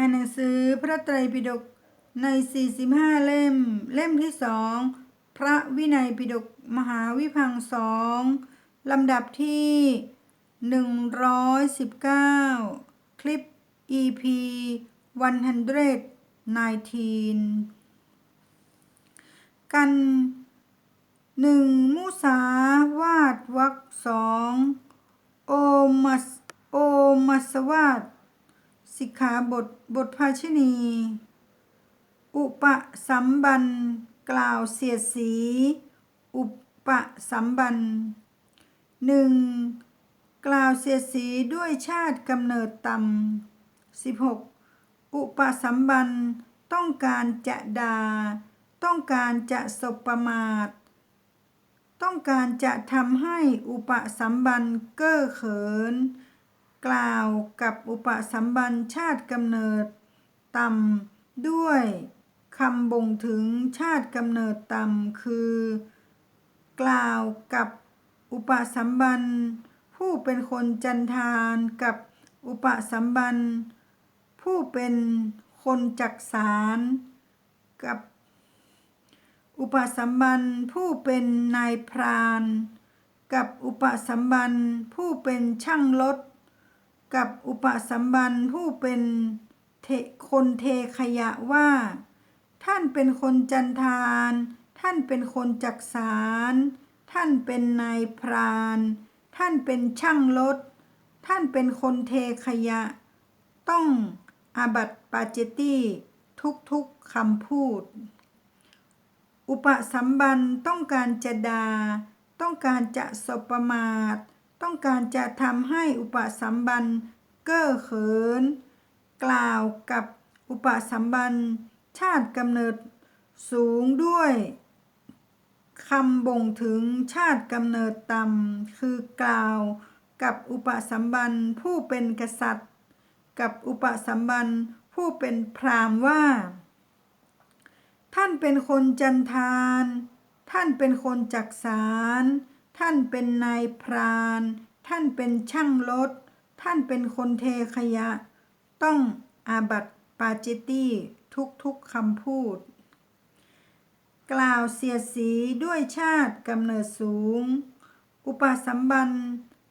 หาหนังสือพระไตรปิฎกใน 45 เล่ม เล่มที่สองพระวินัยปิฎกมหาวิพังสองลำดับที่ 119 คลิป EP 119 กันหนึ่งมุสาวาดวักสองโอมัสโอมัสวาด สิกขาบทบทภาชินี อุปสัมบันกล่าวเสียดสี อุปสัมบันหนึ่งกล่าวเสียดสีด้วยชาติกำเนิดต่ำสิบหกอุปสัมบันต้องการจะด่าต้องการจะสบประมาท ต้องการจะทำให้อุปสัมบันเก้อเขิน กล่าวกับอุปสัมบันชาติกำเนิดต่ำด้วยคำบ่งถึงชาติกำเนิดต่ำคือ กล่าวกับอุปสัมบันผู้เป็นคนจันทานกับอุปสัมบันผู้เป็นคนจักสารกับอุปสัมบันผู้เป็นนายพราน กับอุปสัมบันผู้เป็นช่างรถ กับอุปสัมบันผู้เป็นคนเทขยะว่า ท่านเป็นคนจันทาน ท่านเป็นคนจักสาร ท่านเป็นนายพราน ท่านเป็นช่างรถ ท่านเป็นคนเทขยะ ต้องอาบัตปาเจตี้ทุกๆคำพูด อุปสัมบันต้องการจะดาต้องการจะสบประมาท ต้องการจะทำให้อุปสัมบันเก้อเขิน กล่าวกับอุปสัมบันชาติกำเนิดสูงด้วยคำบ่งถึงชาติกำเนิดต่ำคือกล่าวกับอุปสัมบันผู้เป็นกษัตริย์ กับอุปสัมบันผู้เป็นพราหมณ์ว่า ท่านเป็นคนจันทาน ท่านเป็นคนจักสาร ท่านเป็นนายพราน ท่านเป็นช่างรถ ท่านเป็นคนเทขยะ ต้องอาบัติปาจิตี้ทุกๆคำพูด กล่าวเสียสีด้วยชาติกำเนิดสูง อุปสัมบัน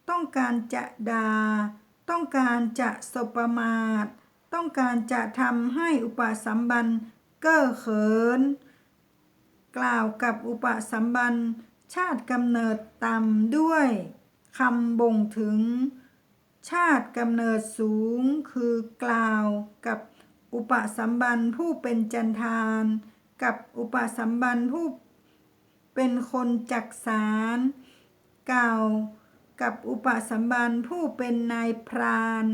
ต้องการจะดาต้องการจะสบประมาท ต้องการจะทำให้อุปสัมบันเก้อเขิน กล่าวกับอุปสัมบัน ชาติกำเนิดต่ำด้วยคำบ่งถึง ชาติกำเนิดสูงคือกล่าวกับอุปสัมบันผู้เป็นจันทาน กับอุปสัมบันผู้เป็นคนจักสารกล่าวกับอุปสัมบันผู้เป็นนายพราน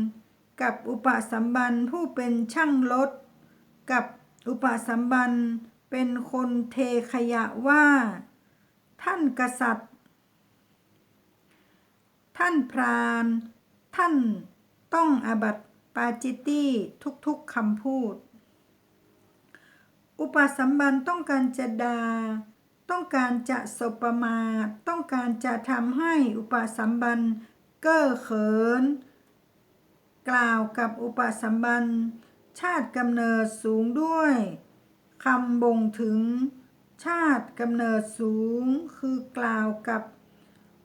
กับอุปสัมบันผู้เป็นช่างรถ กับอุปสัมบันเป็นคนเทขยะว่า ท่านกษัตริย์ ท่านพรานท่านต้องอาบัติปาจิตี้ทุกๆคำพูด อุปสัมบันต้องการจะดาต้องการจะสบประมาทต้องการจะทำให้อุปสัมบันเก้อเขิน กล่าวกับอุปสัมบันชาติกำเนิดสูงด้วยคำบ่งถึง ชาติกำเนิดสูงคือกล่าวกับ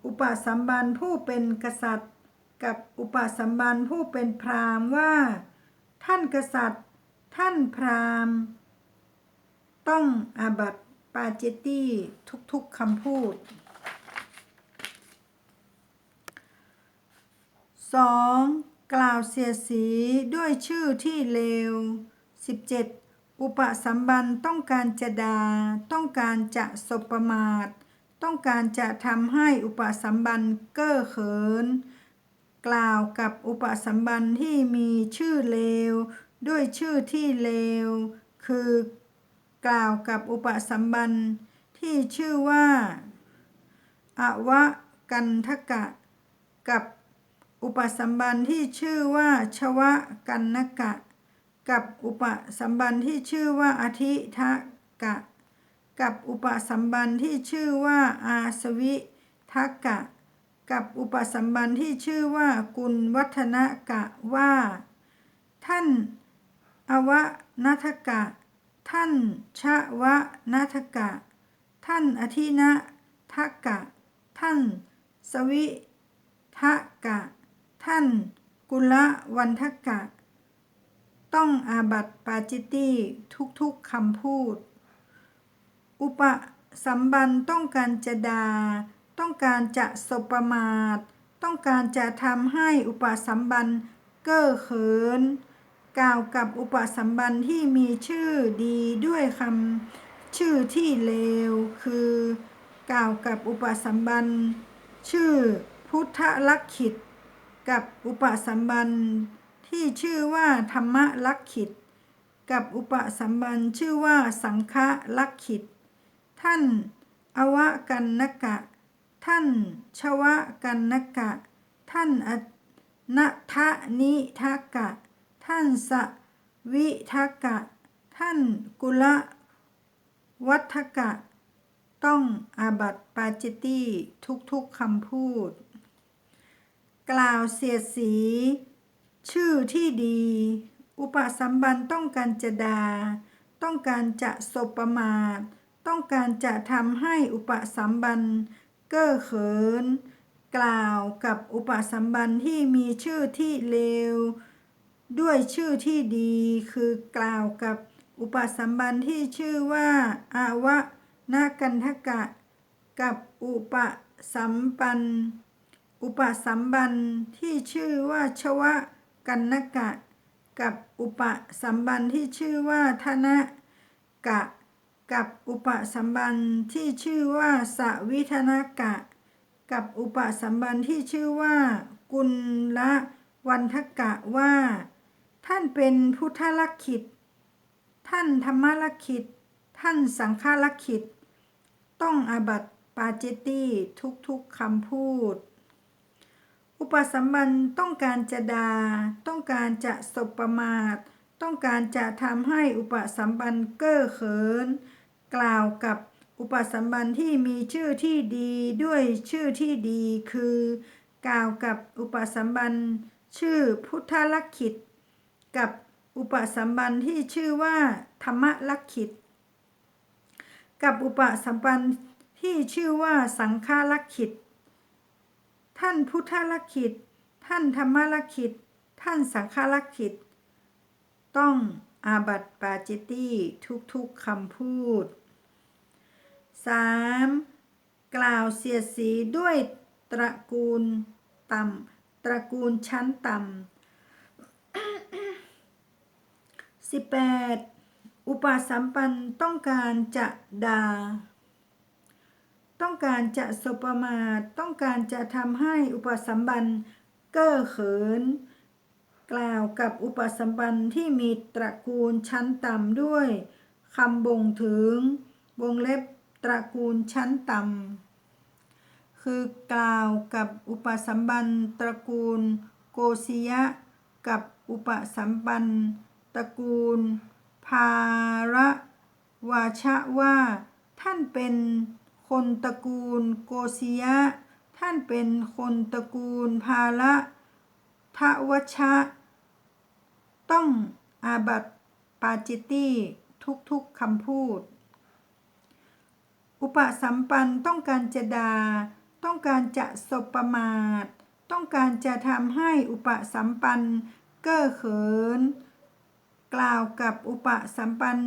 อุปสัมบันผู้เป็นกษัตริย์ กับอุปสัมบันผู้เป็นพราหมณ์ว่า ท่านกษัตริย์ ท่านพราหมณ์ ต้องอาบัตปาเจตี้ทุกๆคำพูด 2. กล่าวเสียสีด้วยชื่อที่เลว 17. อุปสัมบันต้องการจะดาต้องการจะสบประมาท ต้องการจะทำให้อุปสัมบันเก้อเขิน กล่าวกับอุปสัมบันที่มีชื่อเลว ด้วยชื่อที่เลว คือกล่าวกับอุปสัมบันที่ชื่อว่าอวะกันทกะ กับอุปสัมบันที่ชื่อว่าชวะกันนกะ กับอุปสัมบันที่ชื่อว่าอธิทะกะ กับอุปสัมบันที่ชื่อว่าอาสวิทักกะ กับอุปสัมบันที่ชื่อว่ากุลวัฒนกะว่า ท่าน อวะนัทกะ ท่านชะวะนัทกะ ท่านอธินะทักกะ ท่าน สวิทะกะ ท่าน กุลวันทกะ ต้องอาบัติปาจิตตี้ทุกๆคำพูด อุปสัมบันต้องการจะดาต้องการจะสบประมาท ต้องการจะทำให้อุปสัมบันเก้อเขิน กล่าวกับอุปสัมบันที่มีชื่อดีด้วยคำชื่อที่เลว คือ กล่าวกับอุปสัมบันชื่อพุทธลักขิต กับอุปสัมบัน ที่ชื่อว่าธรรมลักขิต กับอุปสัมบันชื่อว่าสังฆลักขิต ท่านอวกันนกะ ท่านชวกันนกะ ท่านอนัทนิทกะ ท่านสวิทกะ ท่านกุลวัฏกะ ต้องอาบัตปาจิตตี้ทุกๆคำพูด กล่าวเสียสี ชื่อที่ดี อุปสัมบันต้องการจะดา ต้องการจะสบประมาท ต้องการจะทำให้อุปสัมบันเก้อเขิน กล่าวกับอุปสัมบันที่มีชื่อที่เลว ด้วยชื่อที่ดี คือกล่าวกับอุปสัมบันที่ชื่อว่า อาวะนากันทกะ กับอุปสัมปัน อุปสัมบันที่ชื่อว่าชวะ กันนกะ กับอุปสัมบันที่ชื่อว่าธนะกะ กับอุปสัมบันที่ชื่อว่าสวิธนกะ กับอุปสัมบันที่ชื่อว่า กุลละวันทกะว่า ท่านเป็นพุทธลักขิต ท่านธรรมลักขิต ท่านสังฆลักขิต ต้องอาบัติปาจิตตีทุกๆคำพูด อุปสัมบันต้องการจะดาต้องการจะสบประมาท ต้องการจะทำให้อุปสัมบันเก้อเขิน กล่าวกับอุปสัมบันที่มีชื่อที่ดีด้วยชื่อที่ดีคือ กล่าวกับอุปสัมบันชื่อพุทธลักขิต กับอุปสัมบันที่ชื่อว่าธรรมลักขิต กับอุปสัมบันที่ชื่อว่าสังฆลักขิต ท่านพุทธลักขิต ท่านธรรมลักขิต ท่านสังฆลักขิต ต้องอาบัติปาจิตตี้ทุกๆคำพูด 3. กล่าวเสียสีด้วยตระกูลต่ำตระกูลชั้นต่ำ 18. อุปสัมปันต้องการจะด่า ต้องการจะสบประมาทต้องการจะทำให้อุปสัมบันเก้อเขิน กล่าวกับอุปสัมบันที่มีตระกูลชั้นต่ำด้วยคำบ่งถึง วงเล็บตระกูลชั้นต่ำคือกล่าวกับอุปสัมบันตระกูลโกศิยะ กับอุปสัมบันตระกูล ภาระวาชะว่า ท่านเป็น คนตระกูลโกศิยะ ท่านเป็นคนตระกูลภาระทวชะ ต้องอาบัตปาจิตตี้ทุกๆคำพูด อุปสัมปันต้องการจะดาต้องการจะสบประมาท ต้องการจะทำให้อุปสัมปันเก้อเขิน กล่าวกับอุปสัมปัน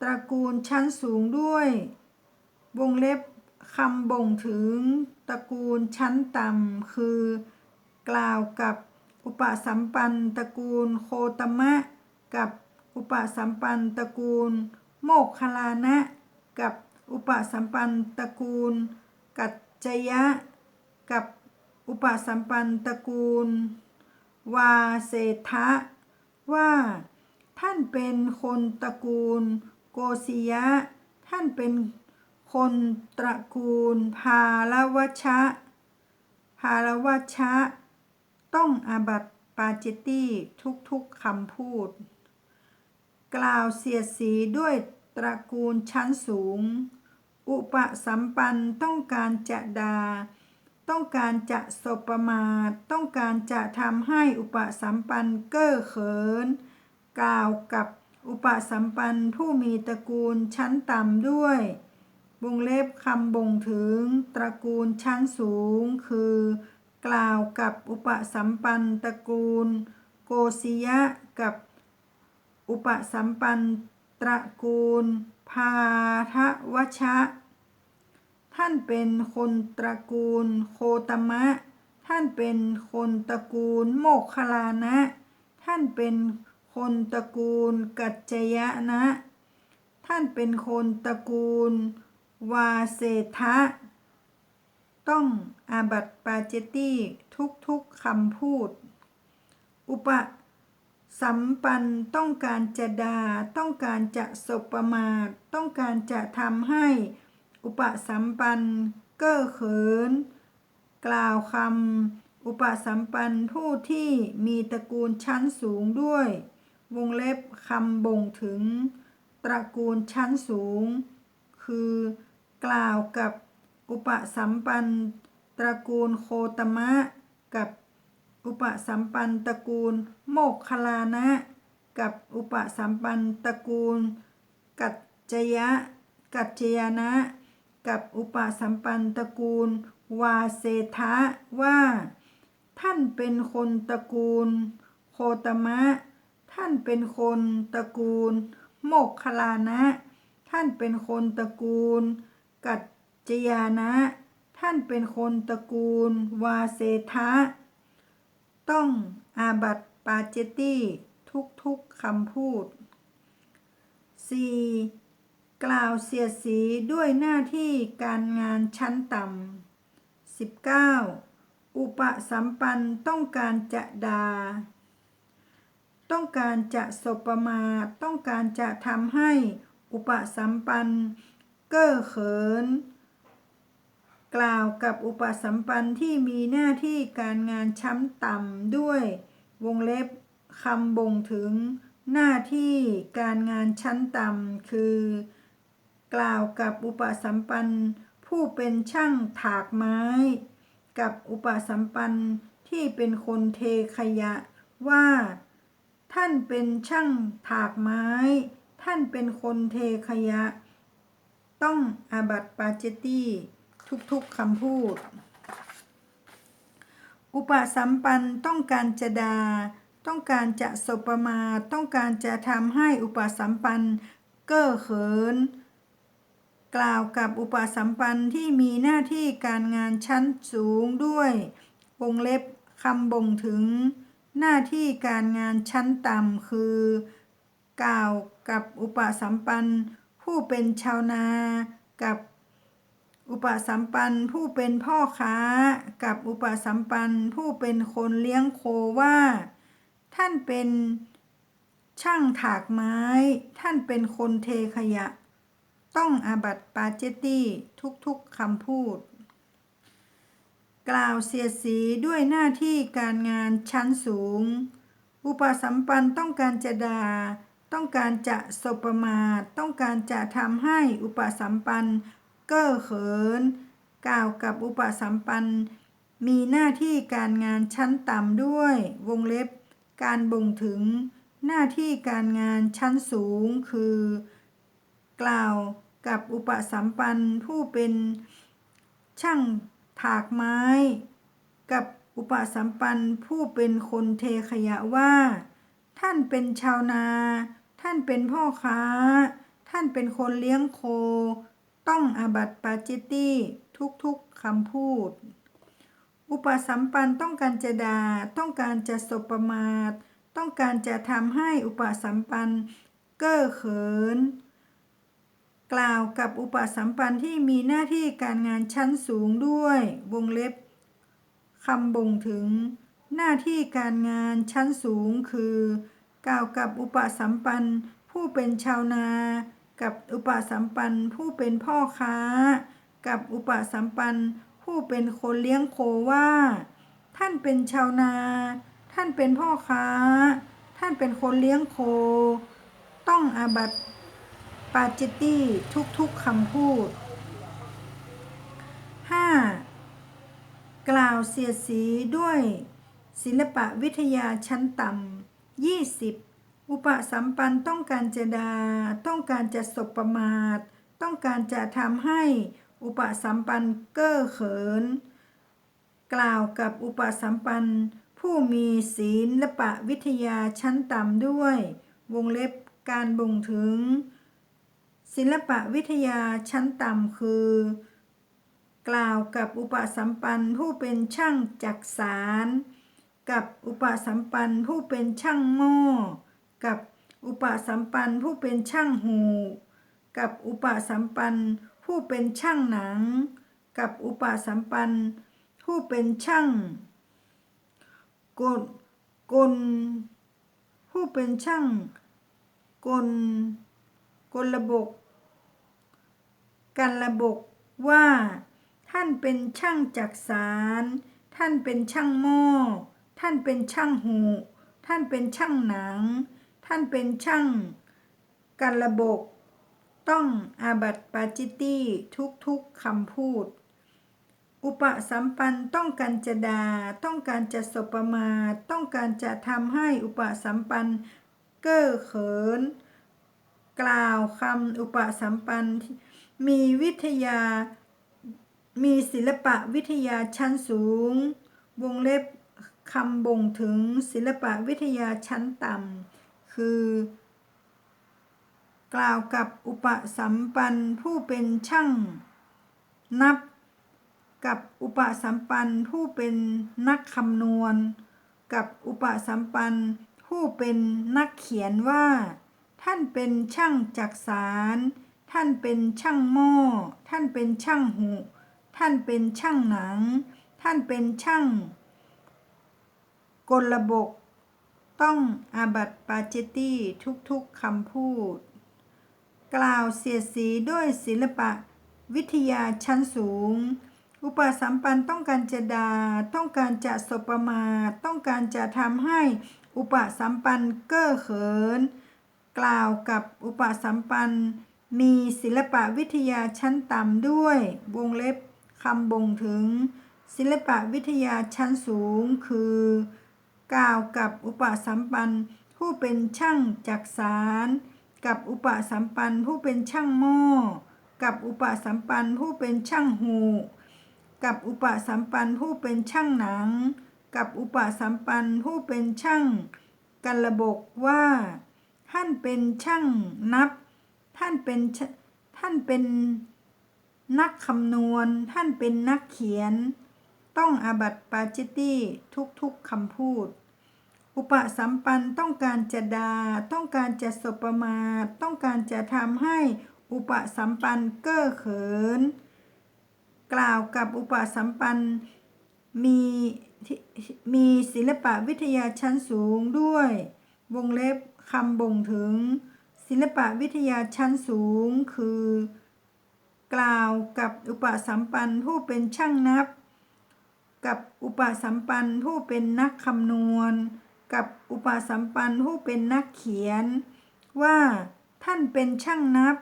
ตระกูลชั้นสูงด้วย วงเล็บ คำบ่งถึงตระกูลชั้นต่ำคือกล่าวกับอุปสัมปันตระกูลโคตมะ กับอุปสัมปันตระกูล โมกขลานะ กับอุปสัมปันตระกูล กัจจยะ กับอุปสัมปันตระกูล วาเศรษฐะว่าท่านเป็นคนตระกูล โกศิยะ ท่านเป็น คนตระกูลภาลวัชะภาลวัชะ ต้องอาบัตปาจิตตีทุกๆคำพูด กล่าวเสียดสีด้วยตระกูลชั้นสูง อุปสัมปันต้องการจะดา ต้องการจะสบประมาทต้องการจะทำให้อุปสัมปันเก้อเขิน กล่าวกับอุปสัมปันผู้มีตระกูลชั้นต่ำด้วย วงเล็บคำบ่งถึง ตระกูลชั้นสูง คือ กล่าวกับอุปสัมปันตระกูล โกศิยะกับอุปสัมปันตระกูล พาทวชะ ท่านเป็นคนตระกูลโคตมะ ท่านเป็นคนตระกูลโมคคลานะ ท่านเป็นคนตระกูลกัจจยะนะ ท่านเป็นคนตระกูล วาเศทะ ต้องอาบัตปาเจตี้ทุกๆคำพูด อุปสัมปันต้องการจะดา่าต้องการจะสบประมาทต้องการจะทำให้ อุปสัมปันเก้อเขิน กล่าวคำอุปสัมปันผู้ที่มีตระกูลชั้นสูงด้วย วงเล็บคำบ่งถึง ตระกูลชั้นสูง คือ กล่าวกับอุปสัมปันตระกูลโคตมะ กับอุปสัมปันตระกูลโมกขลานะ กับอุปสัมปันตระกูล กัจจยะ กัจจยนะ กับอุปสัมปันตระกูล วาเศทะว่า ท่านเป็นคนตระกูล โคตมะ ท่านเป็นคนตระกูล โมกขลานะ ท่านเป็นคนตระกูล กัจจยานะ ท่านเป็นคนตระกูล วาเศทะ ต้องอาบัตปาเจตี้ทุกๆคำพูด 4. กล่าวเสียสีด้วยหน้าที่การงานชั้นต่ำ 19. อุปสัมปันต้องการจะดาต้องการจะสบประมาทต้องการจะทำให้ อุปสัมปัน เก้อเขิน กล่าวกับอุปสัมปันที่มีหน้าที่การงานชั้นต่ำด้วยวงเล็บคำบ่งถึงหน้าที่การงานชั้นต่ำคือ กล่าวกับอุปสัมปันผู้เป็นช่างถากไม้ กับอุปสัมปันที่เป็นคนเทขยะว่า ท่านเป็นช่างถากไม้ ท่านเป็นคนเทขยะ ต้องอาบัติปาเจตี้ทุกๆคำพูด อุปสัมปันต้องการจะดาต้องการจะสบประมาทต้องการจะทำให้อุปสัมปันเก้อเขิน กล่าวกับอุปสัมปันที่มีหน้าที่การงานชั้นสูงด้วยวงเล็บคำบ่งถึงหน้าที่การงานชั้นต่ำคือ กล่าวกับอุปสัมปัน ผู้เป็นชาวนา กับอุปสัมปันผู้เป็นพ่อค้า กับอุปสัมปันผู้เป็นคนเลี้ยงโคว่า ท่านเป็นช่างถากไม้ ท่านเป็นคนเทขยะ ต้องอาบัติปาเจตี้ทุกๆคำพูด กล่าวเสียสีด้วยหน้าที่การงานชั้นสูง อุปสัมปันต้องการจะด่า ต้องการจะสบประมาทต้องการจะทำให้อุปสัมปันเก้อเขิน กล่าวกับอุปสัมปัน มีหน้าที่การงานชั้นต่ำด้วยวงเล็บ การบ่งถึง หน้าที่การงานชั้นสูงคือ กล่าวกับอุปสัมปันผู้เป็นช่างถากไม้ กับอุปสัมปันผู้เป็นคนเทขยะว่า ท่านเป็นชาวนา ท่านเป็นพ่อค้า ท่านเป็นคนเลี้ยงโค ต้องอาบัติปาจิตตี้ทุกๆคำพูด อุปสัมปันต้องการจะด่าต้องการจะสบประมาท ต้องการจะทำให้อุปสัมปันเก้อเขิน กล่าวกับอุปสัมปันที่มีหน้าที่การงานชั้นสูงด้วย วงเล็บคำบ่งถึง หน้าที่การงานชั้นสูงคือ กล่าวกับอุปสัมปันผู้เป็นชาวนา กับอุปสัมปันผู้เป็นพ่อค้า กับอุปสัมปันผู้เป็นคนเลี้ยงโคว่า ท่านเป็นชาวนา ท่านเป็นพ่อค้า ท่านเป็นคนเลี้ยงโค ต้องอาบัตปาจิตตี้ทุกๆคำพูด 5. กล่าวเสียสีด้วย ศิลปะวิทยาชั้นต่ำ 20. อุปสัมปันต้องการจะดา ต้องการจะสบประมาท ต้องการจะทำให้อุปสัมปันเก้อเขิน กล่าวกับอุปสัมปันผู้มีศีลปะวิทยาชั้นต่ำด้วย วงเล็บการบ่งถึง ศิลปะวิทยาชั้นต่ำคือ กล่าวกับอุปสัมปันผู้เป็นช่างจักสาร กับอุปสัมปันผู้เป็นช่างหม้อ กับอุปสัมปันผู้เป็นช่างหู กับอุปสัมปันผู้เป็นช่างหนัง กับอุปสัมปันผู้เป็นช่างกลกลผู้เป็นช่างกลกลระบกกันระบกว่า ท่านเป็นช่างจักสาร ท่านเป็นช่างหม้อ ท่านเป็นช่างหู ท่านเป็นช่างหนัง ท่านเป็นช่างกันระบกต้องอาบัติปาจิตตี้ทุกๆคำพูด อุปสัมปันต้องการจะดาต้องการจะสบประมาทต้องการจะทำให้อุปสัมปันเก้อเขิน กล่าวคำอุปสัมปันที่มีวิทยา มีศิลปะวิทยาชั้นสูง วงเล็บ คำบ่งถึงศิลปะวิทยาชั้นต่ำคือ กล่าวกับอุปสัมปันผู้เป็นช่างนับ กับอุปสัมปันผู้เป็นนักคำนวณ กับอุปสัมปันผู้เป็นนักเขียนว่า ท่านเป็นช่างจักสารท่านเป็นช่างหม้อ ท่านเป็นช่างหู ท่านเป็นช่างหนัง ท่านเป็นช่าง กลบก ต้องอาบัติปาจิตี้ทุกๆคำพูด กล่าวเสียสีด้วยศิลปะวิทยาชั้นสูง อุปสัมปันต้องการจะดาต้องการจะสบประมาทต้องการจะทำให้อุปสัมปันเก้อเขิน กล่าวกับอุปสัมปันมีศิลปะวิทยาชั้นต่ำด้วยวงเล็บคำบ่งถึง ศิลปะวิทยาชั้นสูงคือ กล่าวกับอุปสัมปันผู้เป็นช่างจักสารกับอุปสัมปันผู้เป็นช่างหม้อกับอุปสัมปันผู้เป็นช่างหูกับอุปสัมปันผู้เป็นช่างหนัง กับอุปสัมปันผู้เป็นช่างกันระบกว่า ท่านเป็นช่างนับ ท่านเป็นท่านเป็นนักคำนวณ ท่านเป็นนักเขียน ต้องอาบัติปาจิตตี้ทุกๆคำพูด อุปสัมปันต้องการจะดาต้องการจะสบประมาทต้องการจะทำให้อุปสัมปันเก้อเขิน กล่าวกับอุปสัมปันมีมีศิลปะวิทยาชั้นสูงด้วย วงเล็บคำบ่งถึง ศิลปะวิทยาชั้นสูงคือ กล่าวกับอุปสัมปันผู้เป็นช่างนับ กับอุปสัมปันผู้เป็นนักคำนวณ กับอุปสัมปันผู้เป็นนักเขียน ว่าท่านเป็นช่างนับ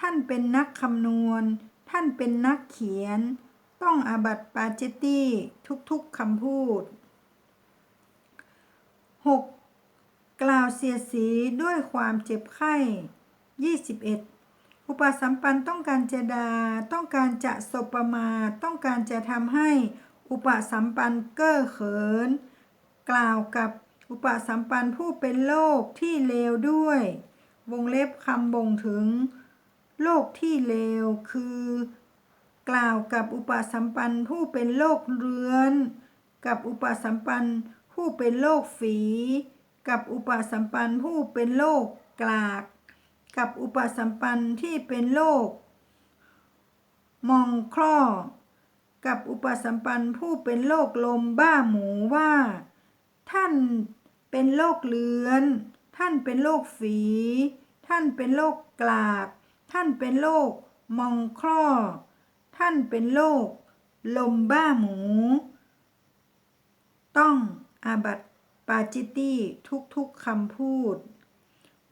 ท่านเป็นนักคำนวณ ท่านเป็นนักเขียน ต้องอาบัติปาเจตี้ทุกๆคำพูด 6. กล่าวเสียสีด้วยความเจ็บไข้ 21. อุปสัมปันต้องการจะดาต้องการจะสบประมาทต้องการจะทำให้ อุปสัมปันเก้อเขิน กล่าวกับอุปสัมปันผู้เป็นโรคที่เลวด้วย วงเล็บคำบ่งถึงโรคที่เลวคือ กล่าวกับอุปสัมปันผู้เป็นโรคเรื้อน กับอุปสัมปันผู้เป็นโรคฝี กับอุปสัมปันผู้เป็นโรคกลาก กับอุปสัมปันที่เป็นโรคมองคล้อ กับอุปสัมปันผู้เป็นโรคลมบ้าหมูว่า ท่านเป็นโรคเลือน ท่านเป็นโรคฝี ท่านเป็นโรคกลากท่านเป็นโรคมองคลอท่านเป็นโรคลมบ้าหมู ต้องอาบัตปาจิตตี้ทุกๆคำพูด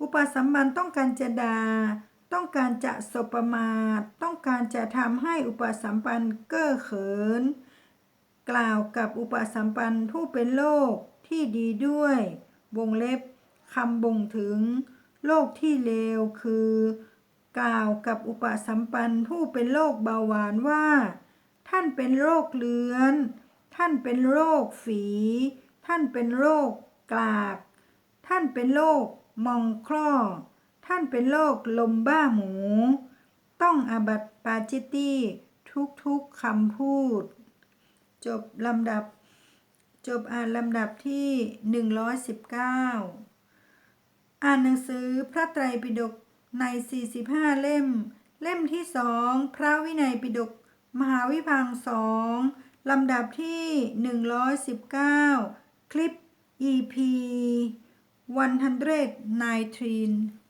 อุปสัมบันต้องการจะดา ต้องการจะสบประมาท ต้องการจะทำให้อุปสัมปันเก้อเขิน กล่าวกับอุปสัมปันผู้เป็นโลกที่ดีด้วย วงเล็บคำบ่งถึงโรคที่เลวคือ กล่าวกับอุปสัมปันผู้เป็นโรคเบาหวานว่า ท่านเป็นโรคเลือน ท่านเป็นโรคฝี ท่านเป็นโรคกลาก ท่านเป็นโรคมองคลอ ท่านเป็นโรคลมบ้าหมู ต้องอาบัตปาจิตตี้ทุกๆคำพูด จบลำดับ จบอ่านลำดับที่ 119 อ่านหนังสือพระไตรปิฎกใน 45 เล่ม เล่มที่สองพระวินัยปิฎกมหาวิพังสองลำดับที่ 119 คลิป EP 119